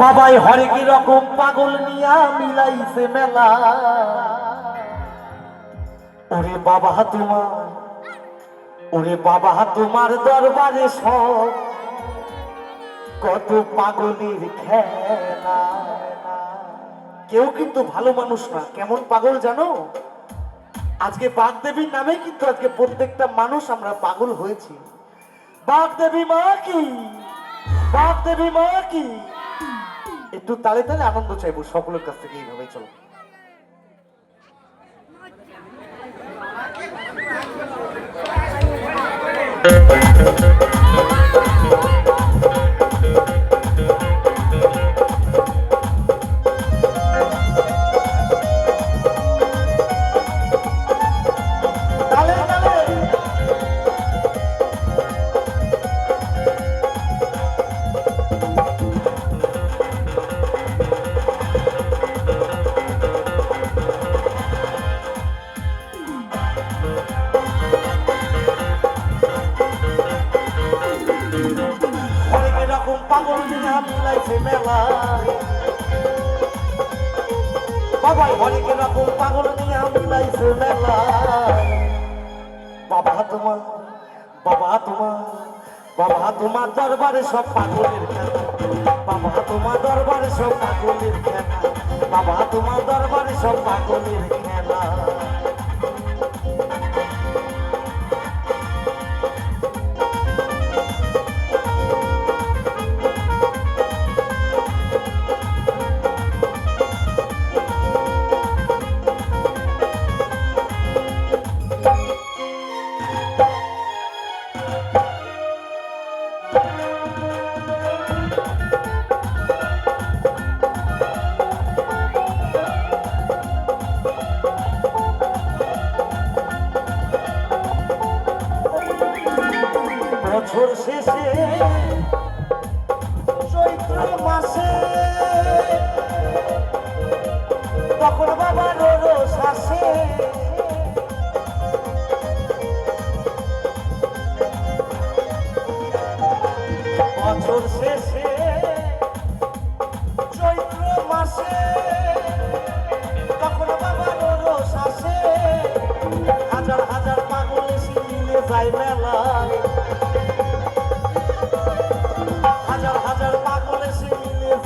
বাবাই হরে কি রকম পাগল নিয়া মিলাইছে মেলা? ওরে বাবা তোমার, ওরে বাবা তোমার দরবারে সব কত পাগলের খেলা। কেউ কিন্তু ভালো মানুষ না, কেমন পাগল জানো? আজকে বাগদেবীর নামে কিন্তু আজকে প্রত্যেকটা মানুষ আমরা পাগল হয়েছি। বাগদেবী মা কি? বাগদেবী মা কি? একটু তালে তালে আনন্দ চাইব সকলের কাছ থেকে এইভাবে চলো। তালে অনেক এরকম পাগল নিয়ে মিলাইছে মেলা। বাবা তোমার বাবা তোমার বাবা তোমার দরবারে সব পাগলের খেলা। বাবা তোমার দরবারে সব পাগলের খেলা। বাবা তোমার দরবারে সব পাগলের খেলা। শেষে চৈত্র মাসে, তখন বাবা রোজ আসে। বছর শেষে চৈত্র মাসে, তখন বাবা রোজ আসে। হাজার হাজার পাগল এসে মিলে যায় মেলায়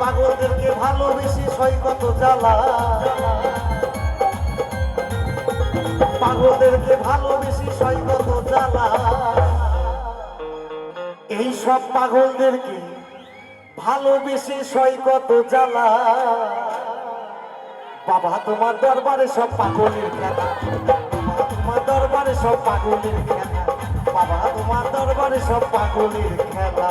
পাগলদেরকে ভালোবেসে সই কত জ্বালা পাগলদেরকে ভালোবেসে সই কত জ্বালা এই সব পাগলদেরকে ভালোবেসে সই কত জ্বালা। বাবা, তোমার দরবারে সব পাগলের খেলা। তোমার দরবারে সব পাগলের খেলা। বাবা, তোমার দরবারে সব পাগলের খেলা।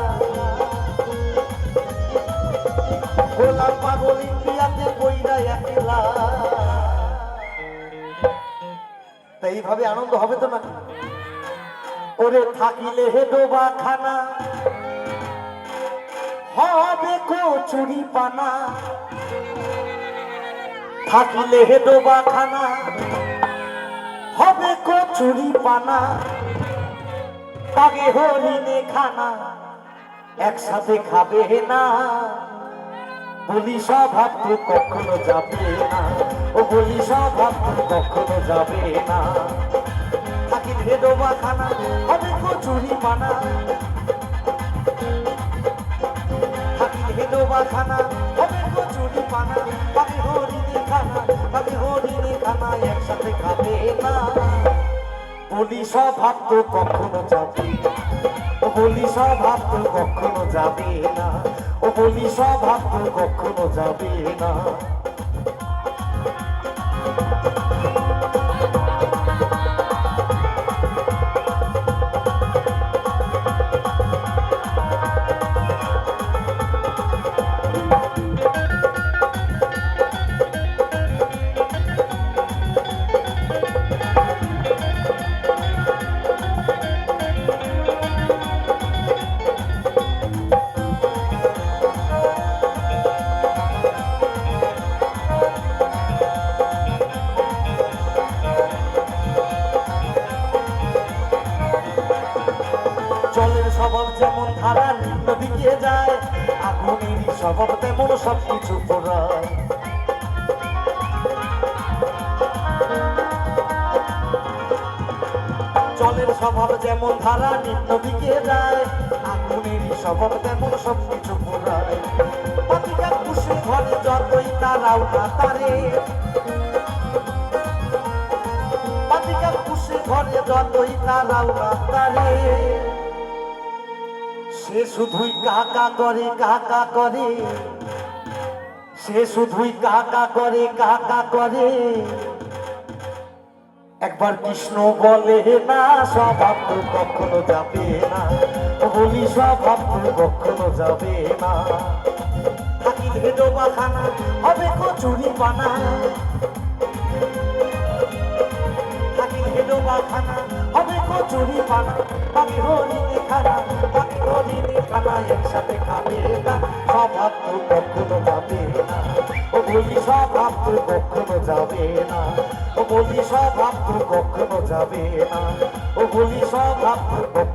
গোলাপ পাগল ইন্ডিয়াতে তা এইভাবে আনন্দ হবে তো নাকি ওরে থাকিলে হে ডোবা খানা হবে কো চুরি পানা। থাকিলে হে ডোবা খানা হবে কো চুরি পানা। পাগে হরিণে খানা। একসাথে খাবে না। বলি স্বভাব তো কখনো যাবে না। ও বলি স্বভাব তো কখনো যাবে না। থাকি ভেদবা খানা হবে কচুরি পানা থাকি ভেদবা খানা হবে কচুরি পানা পাবি হরিণে খানা পাবি হরিণে খানা একসাথে খাবে না। বলি স্বভাব তো কখনো যাবে বলি স্বভাব তো কখনো যাবে না। বলি স্বভাব কখনো যাবে না। স্বভাব যেমন ধারা নিম্ন দিকে যায় আগুনেরই স্বভাব তেমন সবকিছু পড়ায়। জলের স্বভাব যেমন ধারা নিম্ন দিকে যায় আগুনেরই স্বভাব তেমন সবকিছু পড়ায়। পাতিকা খুশি ঘরে যতই তারাও না তারে খুশি ঘরে যতই তারাও না তারে। সে শুধুই কাকা করে কাকা করে। সে শুধুই কাকা করে কাকা করে। একবার কৃষ্ণ বলে, না, স্বভাব তো কখনো যাবে না। বলি, স্বভাব তো কখনো যাবে না। থাকিল হেডোবা খানা হবে কচুরি পানা থাকিল হেডোবা খানা হবে কচুরি পানা বাকি হরিণে খানা হরিণে খানা একসাথে খাবে না। স্বভাব তো কখনো যাবে না। ও বলি স্বভাব তো কখনো যাবে না। ও বলি স্বভাব তো কখনো